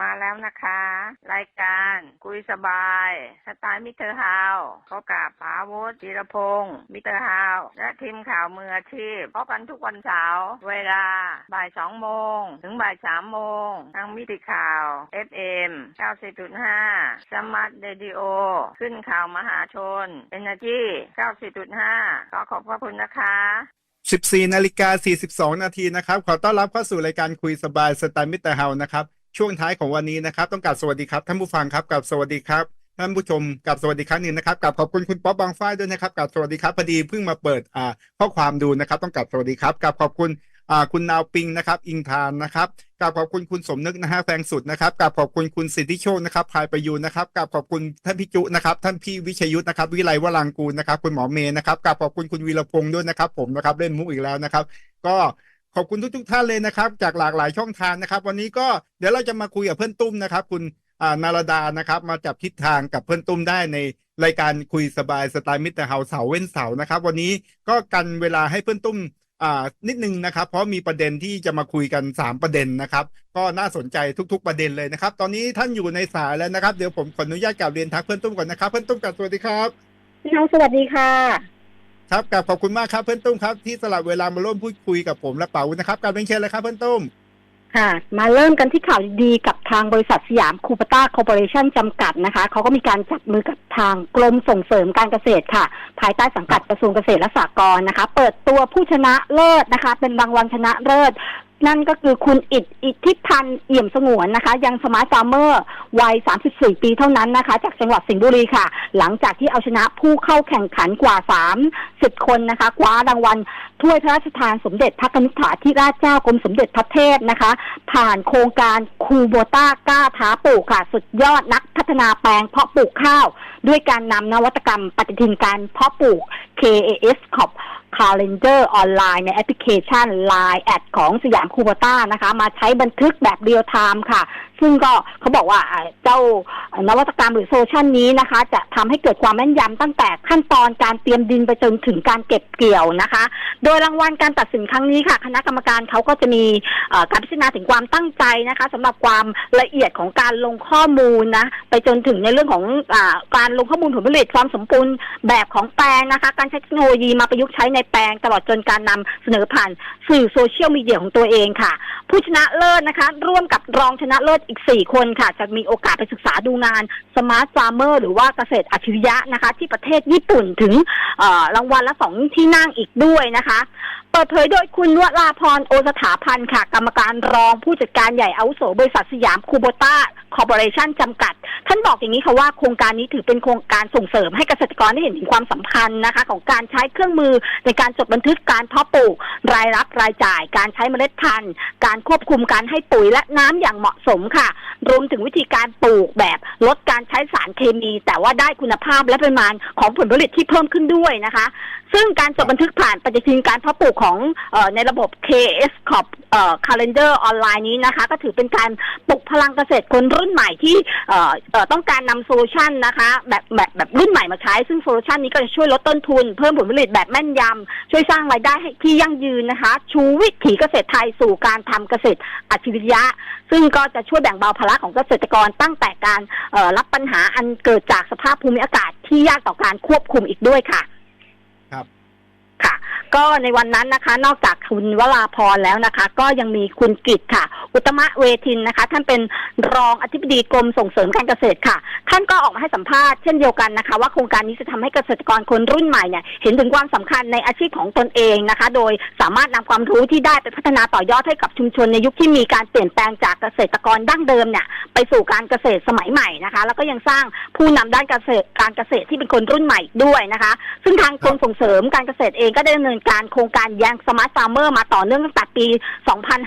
มาแล้วนะคะ รายการคุยสบายสไตล์มิเตอร์ฮาวพบกับปาวุฒิจิรพงศ์มิเตอร์ฮาวและทีมข่าวมืออาชีพพบกันทุกวันเสาร์เวลาบ่ายสองโมงถึงบ่ายสามโมงทางมิติข่าว FM 94.5สมาร์ทเรดิโอขึ้นข่าวมหาชน Energy 94.5ขอขอบพระคุณนะคะ14นาฬิกา42นาทีนะครับ ขอต้อนรับเข้าสู่รายการคุยสบายสไตล์มิเตอร์เฮานะครับ ช่วงท้ายของวันนี้นะครับ ต้องกราบสวัสดีครับท่านผู้ฟังครับกับสวัสดีครับท่านผู้ชมกับสวัสดีครั้งหนึ่งนะครับกับขอบคุณคุณป๊อปบางฝ้ายด้วยนะครับกับสวัสดีครับพอดีเพิ่งมาเปิดอ่าข้อความดูนะครับ ต้องกับสวัสดีครับกับขอบคุณอ่าคุณนาวปิงนะครับอิงทานนะครับกับขอบคุณคุณสมนึกนะฮะแฟงสุดนะครับกับขอบคุณคุณสิทธิโชคนะครับพายประยูนนะครับกับขอบคุณท่านพี่จุนะครับท่านพี่วิชยุทธนะครับวิไลวรังกูลนะครับคุณหมอเมย์นะครับกับขอบคุณคุณวีรพงศ์ด้วยนะครับ ผมนะครับเล่นมุกอีกแล้วนะครับ ก็ ขอบคุณทุก ๆ ท่านเลยนะครับ จากหลากหลายช่องทางนะครับ วันนี้ก็เดี๋ยวเราจะมาคุยกับเพื่อนตุ้มนะครับ คุณอ่านารดานะครับ มาจับทิศทางกับเพื่อนตุ้มได้ในรายการคุยสบายสไตล์มิตรเฮาเสาร์เว้นเสาร์นะครับ วันนี้ก็กันเวลาให้เพื่อนตุ้มอ่านิดนึงนะครับ เพราะมีประเด็นที่จะมาคุยกันสามประเด็นนะครับ ก็น่าสนใจทุก ๆ ประเด็นเลยนะครับ ตอนนี้ท่านอยู่ในสายแล้วนะครับ เดี๋ยวผมขออนุญาตกลับเรียนทักเพื่อนตุ้มก่อนนะครับ เพื่อนตุ้มกลับสวัสดีครับ พี่น้องสวัสดีค่ะ ครับกับขอบคุณมากครับเพื่อนตุ้มครับที่สลับเวลามาร่วมพูดคุยกับผมและเป๋านะครับการเป็นเชิญเลยครับเพื่อนตุ้มค่ะ มาเริ่มกันที่ข่าวดีกับทางบริษัทสยามคูปต้าคอร์ปอเรชั่นจำกัดนะคะเขาก็มีการจับมือกับทางกรมส่งเสริมการเกษตรค่ะ ภายใต้สังกัดกระทรวงเกษตรและสหกรณ์นะคะ เปิดตัวผู้ชนะเลิศนะคะ เป็นรางวัลชนะเลิศ นั่นก็คือคุณอิทอิทธิพันธ์เอี่ยมสงวนนะคะ ยังสมาร์ทฟาร์มเมอร์วัย 34 ปีเท่านั้นนะคะ จากจังหวัดสิงห์บุรีค่ะ หลังจากที่เอาชนะผู้เข้าแข่งขันกว่า 30 คนนะคะคว้ารางวัลถ้วยพระราชทานสมเด็จพระนิธิธิราชเจ้ากรมสมเด็จพระเทพนะคะ ผ่านโครงการคูโบต้ากล้าท้าปลูกค่ะ สุดยอดนักพัฒนาแปลงเพาะปลูกข้าว ด้วยการนำนวัตกรรมปฏิทินการเพาะปลูก KAS ขอบ Calendar ออนไลน์ในแอปพลิเคชัน Line แอดของสยามคูโบต้านะคะ มาใช้บันทึกแบบเรียลไทม์ค่ะ ซึ่งก็เขาบอกว่าเจ้านวัตกรรมหรือโซลูชันนี้นะคะ จะทำให้เกิดความแม่นยำตั้งแต่ขั้นตอนการเตรียมดินไปจนถึงการเก็บเกี่ยวนะคะ โดยรางวัลการตัดสินครั้งนี้ค่ะ คณะกรรมการเขาก็จะมีการพิจารณาถึงความตั้งใจนะคะสำหรับความละเอียดของการลงข้อมูลนะไปจนถึงในเรื่องของอการลงข้อมูลผลผลิตความสมบูรณ์แบบของแปลงนะคะ การใช้เทคโนโลยีมาประยุกต์ใช้ในแปลงตลอดจนการนำเสนอผ่านสื่อโซเชียลมีเดียของตัวเองค่ะ ผู้ชนะเลิศนะคะ ร่วมกับรองชนะเลิศอีก 4 คนค่ะ จะมีโอกาสไปศึกษาดูงาน Smart Farmer หรือว่าเกษตรอัจฉริยะนะคะ ที่ประเทศญี่ปุ่นถึงรางวัลละสองที่นั่งอีกด้วยนะคะ เปิดเผยโดยคุณวราพรโอสถาพันธ์ค่ะ กรรมการรองผู้จัดการใหญ่อาวุโสบริษัทสยามคูโบต้า คอร์ปอเรชันจำกัด ท่านบอกอย่างนี้ค่ะว่าโครงการนี้ถือเป็นโครงการส่งเสริมให้เกษตรกรได้เห็นถึงความสำคัญนะคะ ของการใช้เครื่องมือในการจดบันทึกการเพาะปลูก รายรับรายจ่าย การใช้เมล็ดพันธุ์ การควบคุมการให้ปุ๋ยและน้ำอย่างเหมาะสมค่ะ รวมถึงวิธีการปลูกแบบลดการใช้สารเคมี แต่ว่าได้คุณภาพและปริมาณของผลผลิตที่เพิ่มขึ้นด้วยนะคะ ซึ่งการจดบันทึกผ่านปฏิทินการเพาะปลูกของออในระบบ KS ขอบเอ่อ calendar ออนไลน์นี้นะคะ ก็ถือเป็นการปลุกพลังเกษตรคนรุ่นใหม่ที่ต้องการนำโซลูชันนะคะแบบแบบแบบรุ่นใหม่มาใช้ ซึ่งโซลูชันนี้ก็จะช่วยลดต้นทุน เพิ่มผลผลิตแบบแม่นยำช่วยสร้างรายได้ที่ยั่งยืนนะคะ ชูวิถีเกษตรไทยสู่การทำเกษตรอัจฉริยะ ซึ่งก็จะช่วยแบ่งเบาภาระของเกษตรกรตั้งแต่การรับปัญหาอันเกิดจากสภาพภูมิอากาศที่ยากต่อการควบคุมอีกด้วยค่ะ ก็ในวันนั้นนะคะ นอกจากคุณวราพรแล้วนะคะ ก็ยังมีคุณกิตค่ะ อุตมะเวทินนะคะ ท่านเป็นรองอธิบดีกรมส่งเสริมการเกษตรค่ะ ท่านก็ออกมาให้สัมภาษณ์เช่นเดียวกันนะคะ ว่าโครงการนี้จะทำให้เกษตรกรคนรุ่นใหม่เนี่ยเห็นถึงความสำคัญในอาชีพของตนเองนะคะ โดยสามารถนำความรู้ที่ได้ไปพัฒนาต่อยอดให้กับชุมชนในยุคที่มีการเปลี่ยนแปลงจากเกษตรกรดั้งเดิมเนี่ยไปสู่การเกษตรสมัยใหม่นะคะ แล้วก็ยังสร้างผู้นำด้านเกษตรการเกษตรที่เป็นคนรุ่นใหม่ด้วยนะคะ ซึ่งทางกรมส่งเสริมการเกษตรเองก็ได้ดำเนินการโครงการยังสมาร์ทฟาร์มเมอร์มาต่อเนื่องตั้งแต่ปี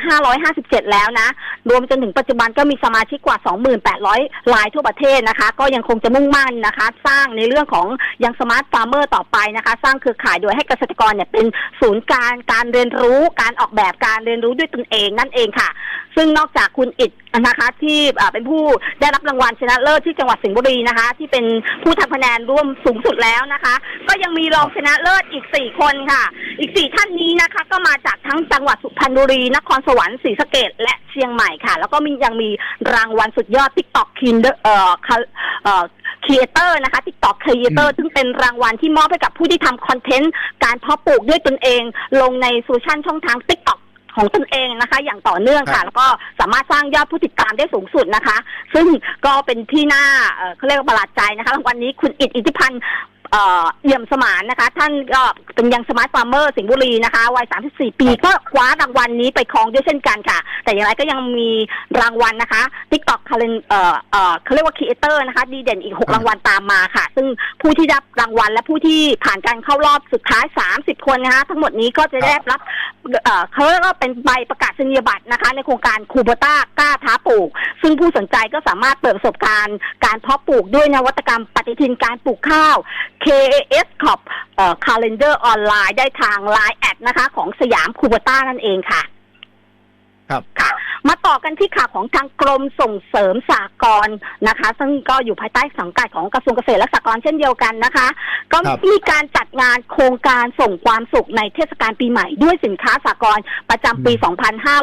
2557 แล้วนะ รวมจนถึงปัจจุบันก็มีสมาชิกกว่า 2,800 รายทั่วประเทศนะคะ ก็ยังคงจะมุ่งมั่นนะคะ สร้างในเรื่องของยังสมาร์ทฟาร์มเมอร์ต่อไปนะคะ สร้างเครือข่ายโดยให้เกษตรกรเนี่ยเป็นศูนย์กลารการเรียนรู้การออกแบบการเรียนรู้ด้วยตนเองนั่นเองค่ะ ซึ่งนอกจากคุณอิดนะคะที่เป็นผู้ได้รับรางวัลชนะเลิศที่จังหวัดสิงห์บุรีนะคะ ที่เป็นผู้ทำคะแนนร่วมสูงสุดแล้วนะคะ ก็ยังมีรองชนะเลิศอีก 4 คนค่ะอีกสี่ท่านนี้นะคะ ก็มาจากทั้งจังหวัดสุพรรณบุรี นครสวรรค์ศรีสะเกดและเชียงใหม่ค่ะ แล้วก็มียังมีรางวัลสุดยอด TikTok k i n d เอ่อเอ่อครีเอเตอร์นะคะ TikTok Creator ซึ่งเป็นรางวัลที่มอบให้กับผู้ที่ทำคอนเทนต์ การเพาะปลูกด้วยตนเอง ลงในโซเชียลช่องทาง TikTok ของตนเองนะคะ อย่างต่อเนื่องครัค่ะบแล้วก็สามารถสร้างยอดผู้ติดตามได้สูงสุดนะคะ ซึ่งก็เป็นที่น่าเอ่อเขาเรียกว่าประหลาดใจนะคะรางวัลนี้คุณอิดอิทธิพันธ์ เอ่อเอี่ยมสมานนะคะ ท่านก็เป็นยังสมาร์ทฟาร์มเมอร์สิงห์บุรีนะคะวัย 34 ปีก็คว้ารางวัลนี้ไปครองด้วยเช่นกันค่ะ แต่อย่างไรก็ยังมีรางวัลนะคะ TikTok คาเลนเอ่อเอ่อเขาเรียกว่าครีเอเตอร์นะคะ ดีเด่นอีก 6 รางวัลตามมาค่ะ ซึ่งผู้ที่ได้รับรางวัลและผู้ที่ผ่านการเข้ารอบสุดท้าย 30 คนนะคะ ทั้งหมดนี้ก็จะได้รับเอ่อเขาเรียกว่าเป็นใบประกาศนียบัตรนะคะ ในโครงการคูโบต้ากล้าท้าปลูก ซึ่งผู้สนใจก็สามารถเปิดประสบการณ์การเพาะปลูกด้วยนวัตกรรมปฏิทินการปลูกข้าว KAS Crop เอ่อ Calendar ออนไลน์ได้ทาง Line แอดนะคะ ของสยามคูโบต้านั่นเองค่ะครับค่ะ มาต่อกันที่ข่าวของทางกรมส่งเสริมสหกรณ์นะคะ ซึ่งก็อยู่ภายใต้สังกัดของกระทรวงเกษตรและสหกรณ์เช่นเดียวกันนะคะ ก็ครับมีการจัดงานโครงการส่งความสุขในเทศกาลปีใหม่ด้วยสินค้าสหกรณ์ประจำปี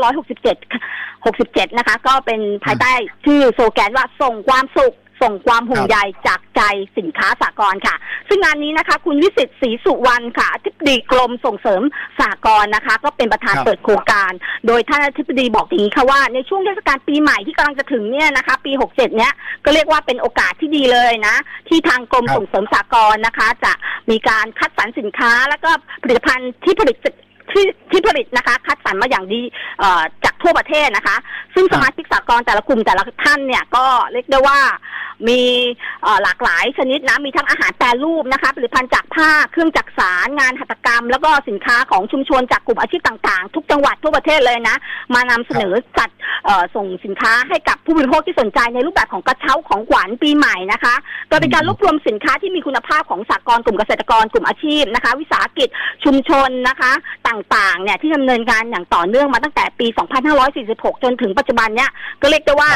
2567 67 นะคะ ก็เป็นภายใต้ชื่อโซแกนว่าส่งความสุข ส่งความห่วงใยจากใจสินค้าสากลค่ะ ซึ่งงานนี้นะคะ คุณวิสิตศรีสุวรรณค่ะอธิบดีกรมส่งเสริมสากลนะคะ ก็เป็นประธานครับ เปิดโครงการ โดยท่านอธิบดีบอกอย่างนี้ค่ะว่าในช่วงเทศกาลปีใหม่ที่กำลังจะถึงเนี่ยนะคะ ปี 67 เนี้ยก็เรียกว่าเป็นโอกาสที่ดีเลยนะ ที่ทางกรมครับ ส่งเสริมสากลนะคะ จะมีการคัดสรรสินค้า แล้วก็ผลิตภัณฑ์ที่ผลิต ที่ที่ผลิตนะคะ คัดสรรมาอย่างดีเอ่อจากทั่วประเทศนะคะ ซึ่งสมาชิกสากลแต่ละกลุ่มแต่ละท่านเนี่ยก็เรียกได้ว่ามีเอ่อหลากหลายชนิดนะมีทั้งอาหารแปรรูปนะคะผลิตภัณฑ์จากผ้าเครื่องจักสารงานหัตถกรรม แล้วก็สินค้าของชุมชนจากกลุ่มอาชีพต่างๆ ทุกจังหวัดทั่วประเทศเลยนะ มานำเสนอจัดเอ่อส่งสินค้าให้กับผู้บริโภคที่สนใจในรูปแบบของกระเช้าของขวัญปีใหม่นะคะโดยเป็นการรวบรวมสินค้าที่มีคุณภาพของสากลกลุ่มเกษตรกรกลุ่มอาชีพนะคะ วิสาหกิจชุมชนนะคะ ต่างๆ เนี่ยที่ดำเนินการอย่างต่อเนื่องมาตั้งแต่ปี 2546 จนถึงปัจจุบันเนี่ยก็เรียกได้ว่า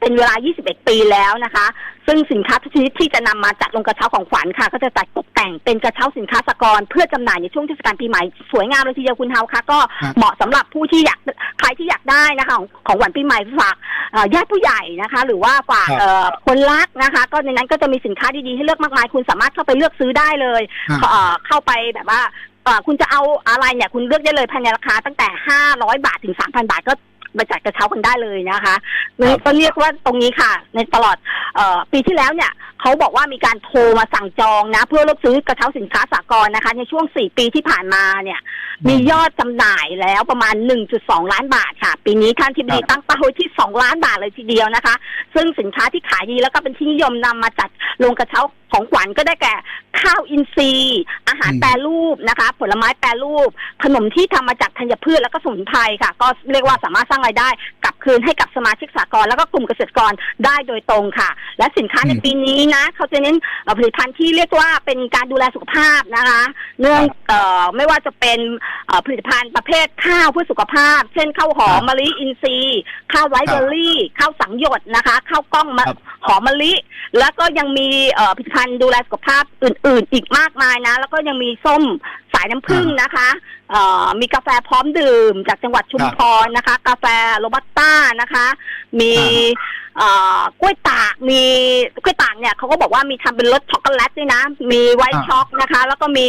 เป็นเวลา 21 ปีแล้วนะคะ ซึ่งสินค้าทุกชนิดที่จะนำมาจัดลงกระเช้าของขวัญค่ะ ก็จะจัดตกแต่งเป็นกระเช้าสินค้าสากลเพื่อจำหน่ายในช่วงเทศกาลปีใหม่ สวยงามเลยทีเดียวคุณเฮาค่ะ ก็ครับเหมาะสำหรับผู้ที่อยากใครที่อยากได้นะคะของของขวัญปีใหม่ฝากเอ่อญาติผู้ใหญ่นะคะ หรือว่าฝากครับเอ่อคนรักนะคะ ก็ในนั้นก็จะมีสินค้าดีๆให้เลือกมากมาย คุณสามารถเข้าไปเลือกซื้อได้เลยครับเอ่อเข้าไปแบบว่าเอ่อ คุณจะเอาอะไรเนี่ยคุณเลือกได้เลยภายในราคาตั้งแต่500บาทถึง3,000บาทก็ไปจัดกระเช้ากันได้เลยนะคะครับก็เรียกว่าตรงนี้ค่ะ ในตลอดเอ่อปีที่แล้วเนี่ย เขาบอกว่ามีการโทรมาสั่งจองนะ เพื่อรับซื้อกระเช้าสินค้าสากลนะคะ ในช่วง 4 ปีที่ผ่านมาเนี่ย มียอดจำหน่ายแล้วประมาณ 1.2 ล้านบาทค่ะ ปีนี้ท่านทิบดีครับตั้งเป้าไว้ที่ 2 ล้านบาทเลยทีเดียวนะคะ ซึ่งสินค้าที่ขายดีแล้วก็เป็นที่นิยมนำมาจัดลงกระเช้าของขวัญก็ได้แก่ข้าวอินทรีย์ อาหารอืมแปรรูปนะคะ ผลไม้แปรรูป ขนมที่ทำมาจากธัญพืชแล้วก็สมุนไพรค่ะ ก็เรียกว่าสามารถสร้างรายได้กลับคืนให้กับสมาชิกสากลแล้วก็กลุ่มเกษตรกรได้โดยตรงค่ะ และสินค้าในอืมปีนี้นะเขาจะเน้นเอ่อผลิตภัณฑ์ที่เรียกว่าเป็นการดูแลสุขภาพนะคะ เนื่องเอ่อไม่ว่าจะเป็นเอ่อผลิตภัณฑ์ประเภทข้าวเพื่อสุขภาพ เช่นข้าวหอมครับมะลิอินทรีย์ ข้าวไรซ์เบอร์รี่ข้าวสังหยดนะคะข้าวกล้องมะครับหอมมะลิ แล้วก็ยังมีเอ่อผลิตภัณฑ์ดูแลสุขภาพอื่น ๆ อีกมากมายนะ แล้วก็ยังมีส้มสายน้ำผึ้งนะคะเอ่อมีกาแฟพร้อมดื่มจากจังหวัดชุมพรนะคะ กาแฟโรบัสต้านะคะ มีเอ่อกล้วยตากมีกล้วยตากเนี่ยเขาก็บอกว่ามีทำเป็นรสช็อกโกแลตด้วยนะ มีไวท์อ่าช็อกนะคะ แล้วก็มี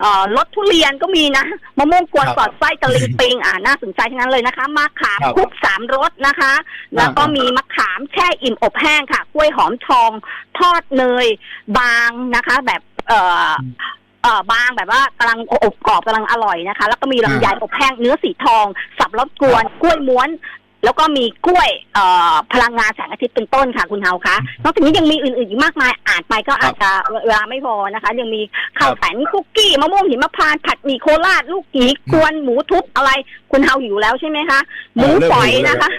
เอ่อรสทุเรียนก็มีนะมะม่วงกวนครับสอดไส้ตะลิงปิงอ่าน่าสนใจทั้งนั้นเลยนะคะมะขามครับคุกสามรสนะคะ แล้วก็มีมะขามแช่อิ่มอบแห้งค่ะกล้วยหอมทองทอดเนย บางนะคะ แบบเอ่ออม เอ่อบางแบบว่ากำลังอบกรอบกำลังอร่อยนะคะ แล้วก็มีลำไยอ่าอบแห้งเนื้อสีทอง สับรสกวนกล้วยม้วน แล้วก็มีกล้วยเอ่อพลังงานแสงอาทิตย์เป็นต้นค่ะคุณเฮาคะนอกจากนี้ยังมีอื่นๆอีกมากมายอ่านไปก็อาจจะเวลาไม่พอนะคะ ยังมีข้าวแตนคุกกี้มะม่วงหิมพานต์ผัดหมี่โคราชลูกหยีกวนหมูทุบอะไร คุณเฮาอยู่แล้วใช่ไหมคะหมูเออเริ่มฝอยหิวแล้วนะคะ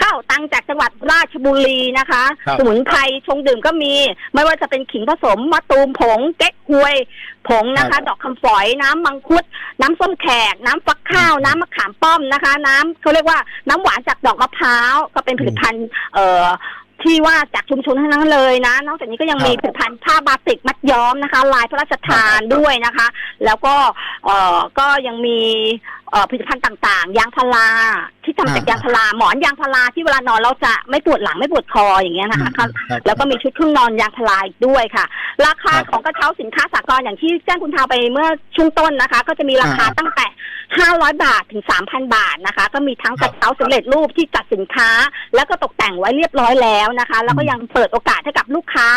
ข้าวตังจากจังหวัดราชบุรีนะคะ ครับสมุนไพรชงดื่มก็มี ไม่ว่าจะเป็นขิงผสมมะตูมผง เก๊กฮวย ผงนะครัคะ บดอกคำฝอยน้ำมังคุด น้ำส้มแขก น้ำฟักข้าว น้ำมะขามป้อมนะคะ น้ำเขาเรียกว่าน้ำหวานจากดอกมะพร้าวก็เป็นผลิตภัณฑ์เอ่อที่ว่าจากชุมชนทั้งนั้นเลยนะ นอกจากนี้ก็ยังมีครับ ผลิตภัณฑ์ผ้าบาติกมัดย้อมนะคะ ลายพระราชทานด้วยนะคะ แล้วก็เอ่อก็ยังมีเอ่อผลิตภัณฑ์ต่างๆ ยางพาราที่ทำจากอ่ายางพาราหมอนยางพาราที่เวลานอนเราจะไม่ปวดหลังไม่ปวดคออย่างเงี้ยนะคะครับแล้วก็มีชุดเครื่องนอนยางพาราอีกด้วยค่ะ ราคาครับของกระเช้าสินค้าสากลอย่างที่แจ้งคุณทาวไปเมื่อช่วงต้นนะคะ ก็จะมีราคาอ่าตั้งแต่500บาทถึง3,000บาทนะคะ ก็มีทั้งกระเช้าสำเร็จรูปที่จัดสินค้า แล้วก็ตกแต่งไว้เรียบร้อยแล้วนะคะ แล้วก็ยังเปิดโอกาสให้กับลูกค้า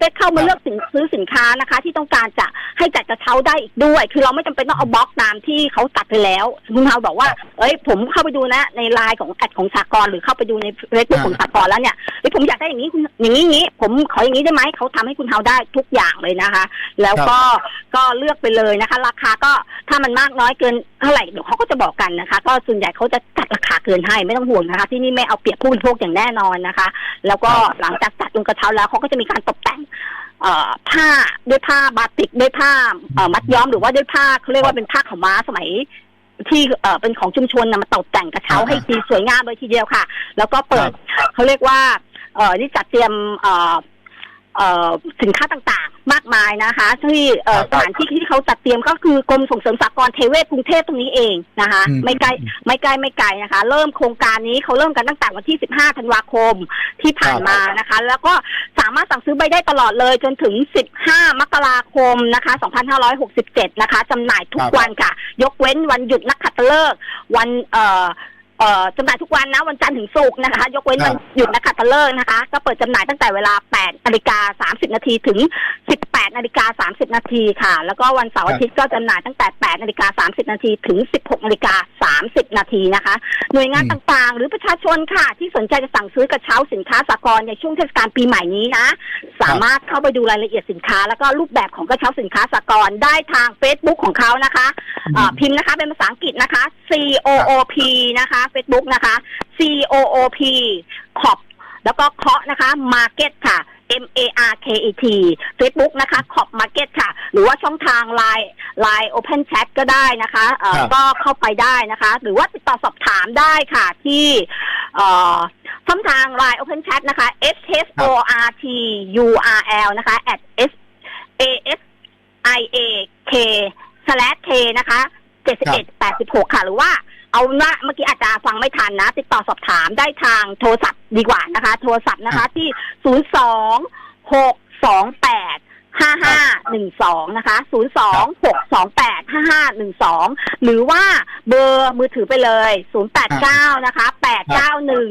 ได้เข้ามาครับเลือกสินซื้อสินค้านะคะ ที่ต้องการจะให้จัดกระเช้าได้อีกด้วย คือเราไม่จำเป็นต้องเอาบล็อกตามที่เขาตัดไปแล้วคุณทาวบอกว่า เอ้ย ผมเข้าไปดูนะ ในไลน์ของแอดของสากลหรือเข้าไปดูในเฟซบุ๊กอ่าของสากลแล้วเนี่ยเอ้ยผมอยากได้อย่างนี้คุณอย่างนี้อย่างนี้ ผมขออย่างนี้ได้ไหมเขาทำให้คุณเทาได้ทุกอย่างเลยนะคะ แล้วก็ก็เลือกไปเลยนะคะ ราคาก็ถ้ามันมากน้อยเกินเท่าไหร่เดี๋ยวเขาก็จะบอกกันนะคะ ก็ส่วนใหญ่เขาจะจัดราคาเกินให้ไม่ต้องห่วงนะคะ ที่นี่ไม่เอาเปรียบผู้บริโภคอย่างแน่นอนนะคะ แล้วก็ครับหลังจากจัดลงกระเช้าแล้วเขาก็จะมีการตกแต่งเอ่อผ้าด้วยผ้าบาติกด้วยผ้าเอ่อมัดย้อมหรือว่าด้วยผ้าเขาเรียกว่าเป็นผ้าขาวม้าสมัย ที่เอ่อเป็นของชุมชนนะมาตกแต่งกระเช้าอ่าให้ดีสวยงามเลยทีเดียวค่ะ แล้วก็เปิดเขาเรียกว่าเอ่อนี่จัดเตรียมเอ่อเอ่อ สินค้าต่างๆ มากมายนะคะ ที่เอ่อครับสถานที่ที่เขาจัดเตรียมก็คือกรมส่งเสริมสากลเทเวศกรุงเทพตรงนี้เองนะคะอืมไม่ไกลไม่ไกลไม่ไกลนะคะ เริ่มโครงการนี้เขาเริ่มกันตั้งแต่วันที่ 15 ธันวาคมที่ผ่านมานะคะ แล้วก็สามารถสั่งซื้อใบได้ตลอดเลยจนถึง 15 มกราคมนะคะ 2567 นะคะจำหน่ายทุกครับวันค่ะ ยกเว้นวันหยุดนักขัตฤกษ์วันเอ่อ เอ่อจำหน่ายทุกวันนะวันจันทร์ถึงศุกร์นะคะ ยกเว้นครัวับนหยุดนักขัตฤกษ์นะคะ ก็เปิดจำหน่ายตั้งแต่เวลา8นาฬิกา30นาทีถึง 18นาฬิกา30นาทีค่ะ แล้วก็วันเสาร์อาทิตย์ก็จำหน่ายตั้งแต่8นาฬิกา30นาทีถึง 16นาฬิกา30นาทีนะคะ หน่วยงานอืมต่างๆ หรือประชาชนค่ะ ที่สนใจจะสั่งซื้อกระเช้าสินค้าสากลในช่วงเทศกาลปีใหม่นี้นะ สามารถเข้าไปดูรายละเอียดสินค้า แล้วก็รูปแบบของกระเช้าสินค้าสากลได้ทาง Facebook ของเขานะคะอ่าพิมพ์นะคะเป็นภาษาอังกฤษนะคะ C O O P นะคะ Facebook นะคะ C O O P ขอบแล้วก็เคาะนะคะ Market ค่ะ M A R K E T Facebook นะคะขอบ Market ค่ะ หรือว่าช่องทาง Line Line Open Chat ก็ได้นะคะเอ่อครับ ก็เข้าไปได้นะคะ หรือว่าติดต่อสอบถามได้ค่ะที่เอ่อช่องทาง Line Open Chat นะคะ S H O R T U R L นะคะ at S A S I A K slash K นะคะเจ็ดสิบเอ็ดแปดสิบหกค่ะ หรือว่า เอาละเมื่อกี้อาจจะฟังไม่ทันนะ ติดต่อสอบถามได้ทางโทรศัพท์ดีกว่านะคะ โทรศัพท์นะคะที่ศูนย์สอง หกสองแปดห้าห้าหนึ่งสองนะคะศูนย์สองหกสองแปดห้าห้าหนึ่งสองหรือว่าเบอร์มือถือไปเลยศูนย์แปดเก้านะคะแปดเก้าหนึ่ง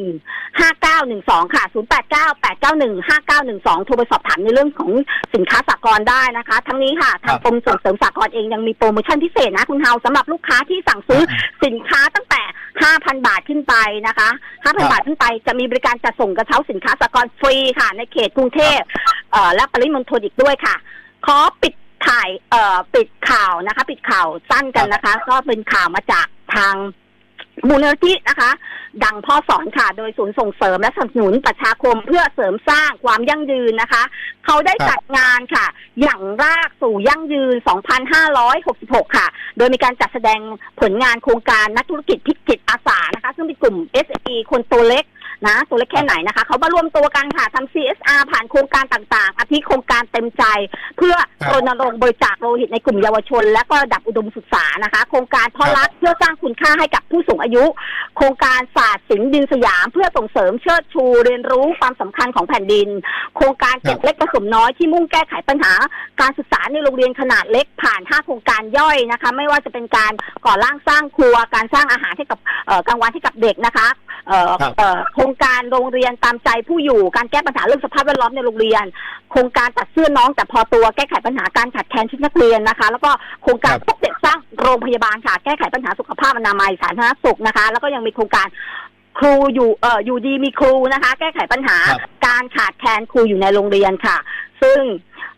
ห้าเก้าหนึ่งสองค่ะศูนย์แปดเก้าแปดเก้าหนึ่งห้าเก้าหนึ่งสองโทรไปสอบถามในเรื่องของสินค้าสากลได้นะคะ ทั้งนี้ค่ะ ทางกรมส่งเสริมสากลเองยังมีโปรโมชั่นพิเศษนะคุณเฮาสำหรับลูกค้าที่สั่งซื้อสินค้าตั้งแต่5,000บาทขึ้นไปนะคะครับ5,000บาทขึ้นไปจะมีบริการจัดส่งกระเช้าสินค้าสากลฟรีค่ะ ในเขตกรุงเทพเอ่อและปริมณฑลอีกด้วยค่ะขอปิดถ่ายเอ่อปิดข่าวนะคะ ปิดข่าวสั้นกันนะคะ ก็เป็นข่าวมาจากทางมูลนิธินะคะ ดังพ่อสอนค่ะ โดยศูนย์ส่งเสริมและสนับสนุนประชาคมเพื่อเสริมสร้างความยั่งยืนนะคะ เขาได้ครับจัดงานค่ะ อย่างรากสู่ยั่งยืน 2566 ค่ะ โดยมีการจัดแสดงผลงานโครงการนักธุรกิจพิจิตอาสานะคะ ซึ่งเป็นกลุ่ม SME คนตัวเล็ก นะตัวเล็กแค่ไหนนะคะ เขามารวมตัวกันค่ะทำ CSR ผ่านโครงการต่างๆ อาทิโครงการเต็มใจ เพื่อครับรณรงค์บริจาคโลหิตในกลุ่มเยาวชน และก็ระดับอุดมศึกษานะคะ โครงการเพาะรักเพื่อสร้างคุณค่าให้กับผู้สูงอายุ โครงการศาสตร์ศิลป์ดินสยาม เพื่อส่งเสริมเชิดชู เรียนรู้ความสำคัญของแผ่นดิน โครงการเก็บเล็กผสมน้อยที่มุ่งแก้ไขปัญหา การศึกษาในโรงเรียนขนาดเล็กผ่าน 5 โครงการย่อยนะคะ ไม่ว่าจะเป็นการก่อร่างสร้างครัว การสร้างอาหารให้กับเอ่อกลางวันให้กับเด็กนะคะ เอ่อครับเอ่อโครงการโรงเรียนตามใจผู้อยู่การแก้ปัญหาเรื่องสภาพแวดล้อมในโรงเรียน โครงการตัดเสื้อน้องแต่พอตัวแก้ไขปัญหาการขาดแคลนชุดนักเรียนนะคะ แล้วก็โครงการครับพบเด็กสร้างโรงพยาบาลค่ะแก้ไขปัญหาสุขภาพอนามัยสาธารณสุขนะคะ แล้วก็ยังมีโครงการครูอยู่เอ่ออยู่ดีมีครูนะคะ แก้ไขปัญหาครับการขาดแคลนครูอยู่ในโรงเรียนค่ะ ซึ่ง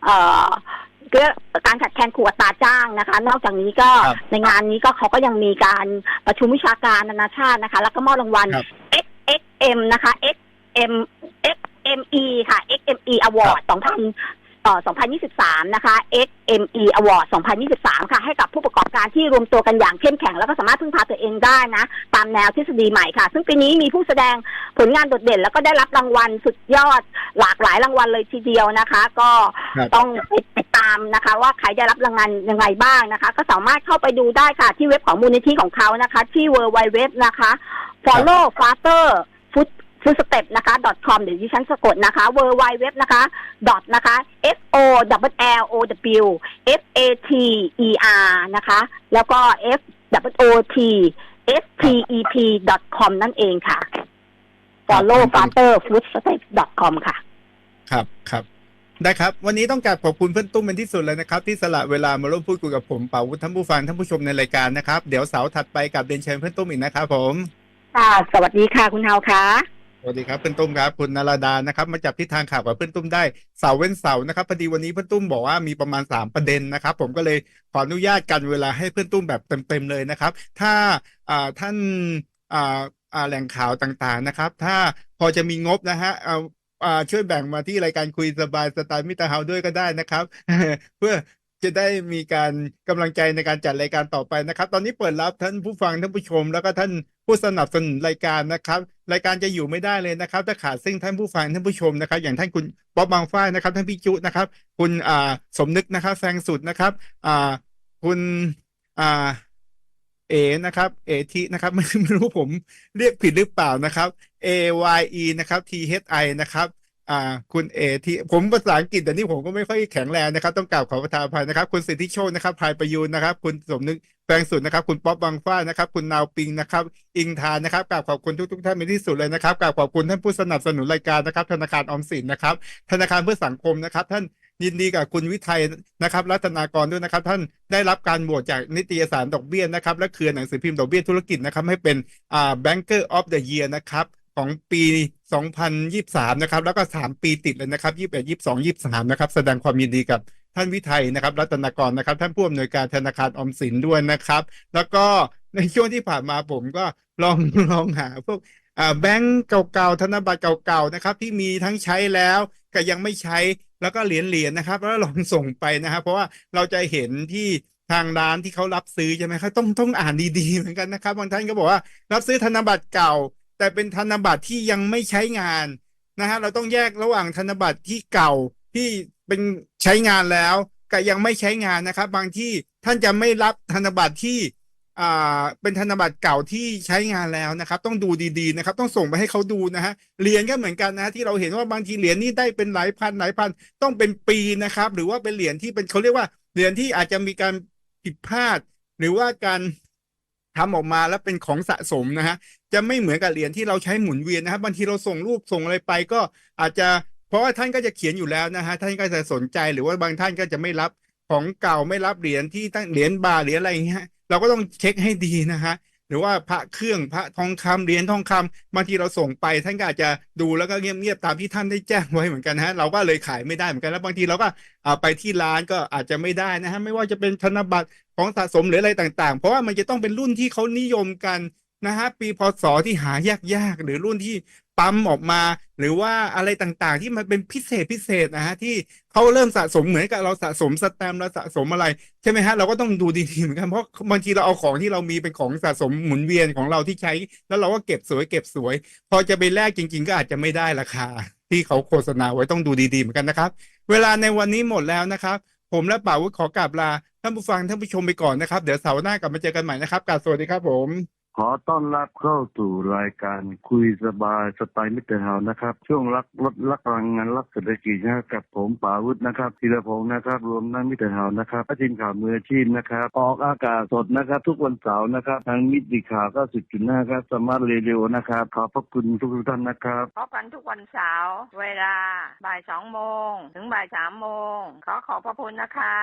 เอ่อ ก็การขาดแคลนครูอัตราจ้างนะคะ นอกจากนี้ก็ครับในงานนี้ก็เขาก็ยังมีการประชุมวิชาการนานาชาตินะคะ แล้วก็มอบรางวัล ครับ XXM นะคะ XM XME ค่ะ XME Award 2000เอ่อ 2023 นะคะ XME Award 2023 ค่ะ ให้กับผู้ประกอบการที่รวมตัวกันอย่างเข้มแข็ง แล้วก็สามารถพึ่งพาตัวเองได้นะ ตามแนวทฤษฎีใหม่ค่ะ ซึ่งปีนี้มีผู้แสดงผลงานโดดเด่น แล้วก็ได้รับรางวัลสุดยอดหลากหลายรางวัลเลยทีเดียวนะคะ ก็ครับต้องไปติดตามนะคะ ว่าใครได้รับรางวัลยังไงบ้างนะคะ ก็สามารถเข้าไปดูได้ค่ะที่เว็บของมูลนิธิของเขานะคะ ที่ w w w นะคะ follow faster food food step นะคะ com เดี๋ยวดิฉันสะกดนะคะ w w w นะคะ dot นะคะ f o w l o w f a t e r นะคะ แล้วก็ f w o t s t e p dot com นั่นเองค่ะ follow faster food step com ค่ะ ครับครับได้ครับ วันนี้ต้องกราบขอบคุณเพื่อนตุ้มเป็นที่สุดเลยนะครับ ที่สละเวลามาร่วมพูดคุยกับผมเป่าวุฒิท่านผู้ฟังท่านผู้ชมในรายการนะครับ เดี๋ยวเสาร์ถัดไปกับเดนเชิญเพื่อนตุ้มอีกนะครับผม ค่ะ สวัสดีค่ะคุณเฮาค่ะ สวัสดีครับเพื่อนตุ้มครับคุณนราดานะครับ มาจับทิศทางข่าวกับเพื่อนตุ้มได้เสาร์เว้นเสาร์นะครับพอดีวันนี้เพื่อนตุ้มบอกว่ามีประมาณสามประเด็นนะครับ ผมก็เลยขออนุญาตกันเวลาให้เพื่อนตุ้มแบบเต็มๆเลยนะครับ ถ้าท่านแหล่งข่าวต่างๆนะครับ ถ้าพอจะมีงบนะฮะเอาช่วยแบ่งมาที่รายการคุยสบายสไตล์มิตรเฮาด้วยก็ได้นะครับ เพื่อ จะได้มีการกำลังใจในการจัดรายการต่อไปนะครับ ตอนนี้เปิดรับท่านผู้ฟังท่านผู้ชม แล้วก็ท่านผู้สนับสนุนรายการนะครับ รายการจะอยู่ไม่ได้เลยนะครับ ถ้าขาดซึ่งท่านผู้ฟังท่านผู้ชมนะครับ อย่างท่านคุณป๊อบบางฝ้ายนะครับ ท่านพี่จุนะครับ คุณอ่าสมนึกนะครับแซงสุดนะครับอ่าคุณอ่าเอนะครับ เอทีนะครับไม่ไม่รู้ผมเรียกผิดหรือเปล่านะครับ A Y E นะครับ T H I นะครับ อ่า คุณเอที่ผมภาษาอังกฤษแต่นี่ผมก็ไม่ค่อยแข็งแรงนะครับ ต้องกราบขอประทานอภัยนะครับ คุณสิทธิโชคนะครับพายประยูนนะครับ คุณสมนึกแปลงสุดนะครับ คุณป๊อบบางฟ้านะครับ คุณนาวปิงนะครับ อิงทานนะครับกราบขอบคุณทุกทุกท่านเป็นที่สุดเลยนะครับกราบขอบคุณท่านผู้สนับสนุนรายการนะครับ ธนาคารออมสินนะครับ ธนาคารเพื่อสังคมนะครับ ท่านยินดีกับคุณวิทัยนะครับ รัตนากรด้วยนะครับ ท่านได้รับการโหวตจากนิตยสารดอกเบี้ยนะครับ และเครือหนังสือพิมพ์ดอกเบี้ยธุรกิจนะครับ ให้เป็นอ่า Banker of the Year นะครับ ของปี 2023 นะครับ แล้วก็ 3 ปีติดเลยนะครับ 21 22 23 นะครับ แสดงความยินดีกับท่านวิทัยนะครับ รัตนากรนะครับ ท่านผู้อำนวยการธนาคารอมสินด้วยนะครับ แล้วก็ในช่วงที่ผ่านมาผมก็ลองลองหาพวกอ่าแบงก์เก่าๆ ธนบัตรเก่าๆ นะครับ ที่มีทั้งใช้แล้วก็ยังไม่ใช้แล้วก็เหรียญเหรียญนะครับ แล้วลองส่งไปนะครับ เพราะว่าเราจะเห็นที่ทางร้านที่เขารับซื้อใช่ไหมครับต้องต้องอ่านดีๆเหมือนกันนะครับบางท่านก็บอกว่า รับซื้อธนบัตรเก่า แต่เป็นธนบัตรที่ยังไม่ใช้งานนะฮะเราต้องแยกระหว่างธนบัตรที่เก่าที่เป็นใช้งานแล้วกับยังไม่ใช้งานนะครับ บางที่ท่านจะไม่รับธนบัตรที่อ่าเป็นธนบัตรเก่าที่ใช้งานแล้วนะครับ ต้องดูดีๆนะครับ ต้องส่งไปให้เขาดูนะฮะเหรียญก็เหมือนกันนะฮะที่เราเห็นว่าบางทีเหรียญนี้ได้เป็นหลายพันหลายพันต้องเป็นปีนะครับ หรือว่าเป็นเหรียญที่เป็นเขาเรียกว่าเหรียญที่อาจจะมีการผิดพลาด หรือว่าการ ทำออกมาแล้วเป็นของสะสมนะฮะจะไม่เหมือนกับเหรียญที่เราใช้หมุนเวียนนะครับบางทีเราส่งรูปส่งอะไรไปก็อาจจะเพราะว่าท่านก็จะเขียนอยู่แล้วนะฮะท่านก็จะสนใจหรือว่าบางท่านก็จะไม่รับของเก่าไม่รับเหรียญที่ตั้งเหรียญบาทเหรียญอะไรอย่างเงี้ยเราก็ต้องเช็คให้ดีนะฮะ หรือว่าพระเครื่องพระทองคำเหรียญทองคำบางทีเราส่งไป ท่านก็อาจจะดูแล้วก็เงียบๆตามที่ท่านได้แจ้งไว้เหมือนกันนะฮะเราก็เลยขายไม่ได้เหมือนกันแล้วบางทีเราก็อ่าไปที่ร้านก็อาจจะไม่ได้นะฮะไม่ว่าจะเป็นธนบัตรของสะสมหรืออะไรต่างๆ เพราะว่ามันจะต้องเป็นรุ่นที่เขานิยมกัน นะฮะปีพศที่หายากๆ หรือรุ่นที่ปั๊มออกมา หรือว่าอะไรต่างๆ ที่มันเป็นพิเศษพิเศษนะฮะที่เขาเริ่มสะสมเหมือนกับเราสะสมสแตมป์เราสะสมอะไรใช่ไหมฮะเราก็ต้องดูดีๆเหมือนกันเพราะบางทีเราเอาของที่เรามีเป็นของสะสมหมุนเวียนของเราที่ใช้ แล้วเราก็เก็บสวยเก็บสวย พอจะไปแลกจริง ๆ ก็อาจจะไม่ได้ราคา ที่เขาโฆษณาไว้ต้องดูดีๆเหมือนกันนะครับ เวลาในวันนี้หมดแล้วนะครับ ผมและป่าวุฒิขอกราบลาท่านผู้ฟังท่านผู้ชมไปก่อนนะครับเดี๋ยวเสาร์หน้ากลับมาเจอกันใหม่นะครับกราบสวัสดีครับผม ขอต้อนรับเข้าสู่รายการคุยสบายสไตล์มิตรเฮานะครับ ช่วงรักลดรักพลังงานรักเศรษฐกิจนะครับกับผมป่าวุฒินะครับธีรพงศ์นะครับรวมทั้งมิตรเฮานะครับทีมข่าวมืออาชีพนะครับ ออกอากาศสดนะครับ ทุกวันเสาร์นะครับทางมิตรข่าว90.5ครับสมาร์ทเรดิโอนะครับขอบพระคุณทุกท่านนะครับพบกันทุกวันเสาร์เวลาบ่ายสองโมงถึงบ่ายสามโมงขอขอบพระคุณนะคะ